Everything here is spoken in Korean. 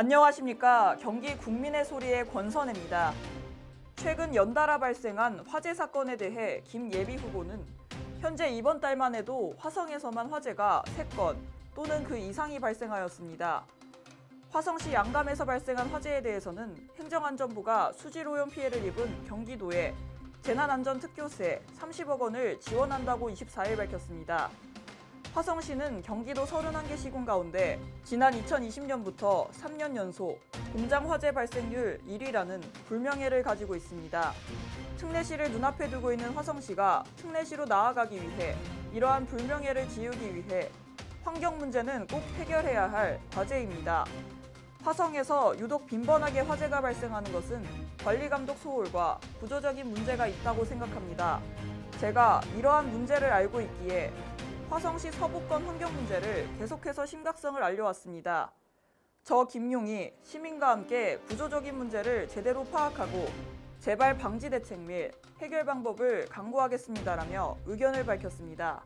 안녕하십니까. 경기 국민의 소리의 권선혜입니다. 최근 연달아 발생한 화재 사건에 대해 김 예비 후보는 현재 이번 달만 해도 화성에서만 화재가 3건 또는 그 이상이 발생하였습니다. 화성시 양감에서 발생한 화재에 대해서는 행정안전부가 수질오염 피해를 입은 경기도에 재난안전특교세 30억 원을 지원한다고 24일 밝혔습니다. 화성시는 경기도 31개 시군 가운데 지난 2020년부터 3년 연속 공장 화재 발생률 1위라는 불명예를 가지고 있습니다. 특례시를 눈앞에 두고 있는 화성시가 특례시로 나아가기 위해 이러한 불명예를 지우기 위해 환경 문제는 꼭 해결해야 할 과제입니다. 화성에서 유독 빈번하게 화재가 발생하는 것은 관리 감독 소홀과 구조적인 문제가 있다고 생각합니다. 제가 이러한 문제를 알고 있기에 화성시 서부권 환경 문제를 계속해서 심각성을 알려왔습니다. 저 김용이 시민과 함께 구조적인 문제를 제대로 파악하고 재발 방지 대책 및 해결 방법을 강구하겠습니다라며 의견을 밝혔습니다.